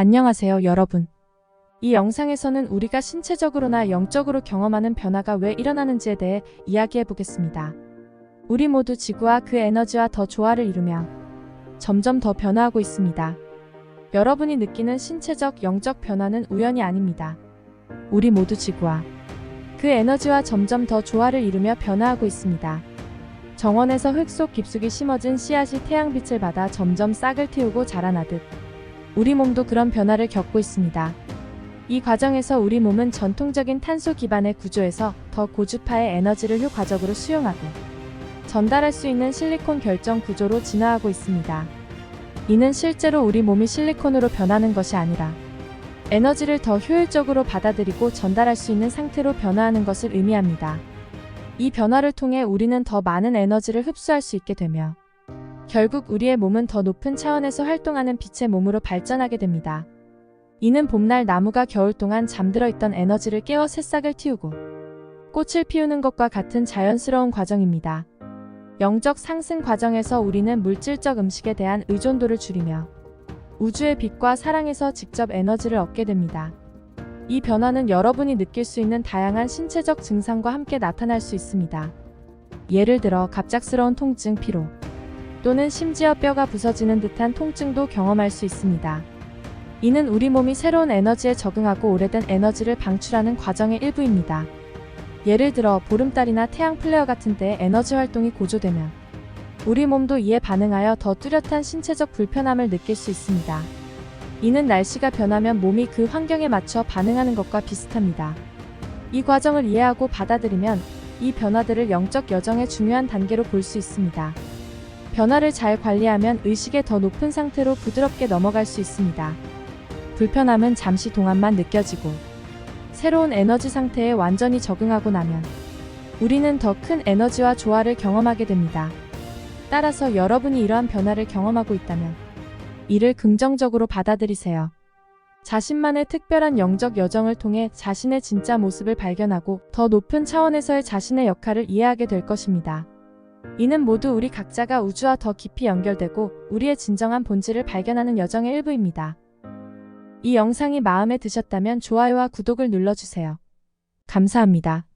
안녕하세요, 여러분. 이 영상에서는 우리가 신체적으로나 영적으로 경험하는 변화가 왜 일어나는지에 대해 이야기해 보겠습니다. 우리 모두 지구와 그 에너지와 더 조화를 이루며 점점 더 변화하고 있습니다. 여러분이 느끼는 신체적, 영적 변화는 우연이 아닙니다. 우리 모두 지구와 그 에너지와 점점 더 조화를 이루며 변화하고 있습니다. 정원에서 흙 속 깊숙이 심어진 씨앗이 태양빛을 받아 점점 싹을 틔우고 자라나듯 우리 몸도 그런 변화를 겪고 있습니다. 이 과정에서 우리 몸은 전통적인 탄소 기반의 구조에서 더 고주파의 에너지를 효과적으로 수용하고 전달할 수 있는 실리콘 결정 구조로 진화하고 있습니다. 이는 실제로 우리 몸이 실리콘으로 변하는 것이 아니라 에너지를 더 효율적으로 받아들이고 전달할 수 있는 상태로 변화하는 것을 의미합니다. 이 변화를 통해 우리는 더 많은 에너지를 흡수할 수 있게 되며 결국 우리의 몸은 더 높은 차원에서 활동하는 빛의 몸으로 발전하게 됩니다. 이는 봄날 나무가 겨울 동안 잠들어 있던 에너지를 깨워 새싹을 틔우고 꽃을 피우는 것과 같은 자연스러운 과정입니다. 영적 상승 과정에서 우리는 물질적 음식에 대한 의존도를 줄이며 우주의 빛과 사랑에서 직접 에너지를 얻게 됩니다. 이 변화는 여러분이 느낄 수 있는 다양한 신체적 증상과 함께 나타날 수 있습니다. 예를 들어 갑작스러운 통증, 피로, 또는 심지어 뼈가 부서지는 듯한 통증도 경험할 수 있습니다. 이는 우리 몸이 새로운 에너지에 적응하고 오래된 에너지를 방출하는 과정의 일부입니다. 예를 들어 보름달이나 태양 플레어 같은 때 에너지 활동이 고조되면 우리 몸도 이에 반응하여 더 뚜렷한 신체적 불편함을 느낄 수 있습니다. 이는 날씨가 변하면 몸이 그 환경에 맞춰 반응하는 것과 비슷합니다. 이 과정을 이해하고 받아들이면 이 변화들을 영적 여정의 중요한 단계로 볼 수 있습니다. 변화를 잘 관리하면 의식의 더 높은 상태로 부드럽게 넘어갈 수 있습니다. 불편함은 잠시 동안만 느껴지고 새로운 에너지 상태에 완전히 적응하고 나면 우리는 더 큰 에너지와 조화를 경험하게 됩니다. 따라서 여러분이 이러한 변화를 경험하고 있다면 이를 긍정적으로 받아들이세요. 자신만의 특별한 영적 여정을 통해 자신의 진짜 모습을 발견하고 더 높은 차원에서의 자신의 역할을 이해하게 될 것입니다. 이는 모두 우리 각자가 우주와 더 깊이 연결되고 우리의 진정한 본질을 발견하는 여정의 일부입니다. 이 영상이 마음에 드셨다면 좋아요와 구독을 눌러주세요. 감사합니다.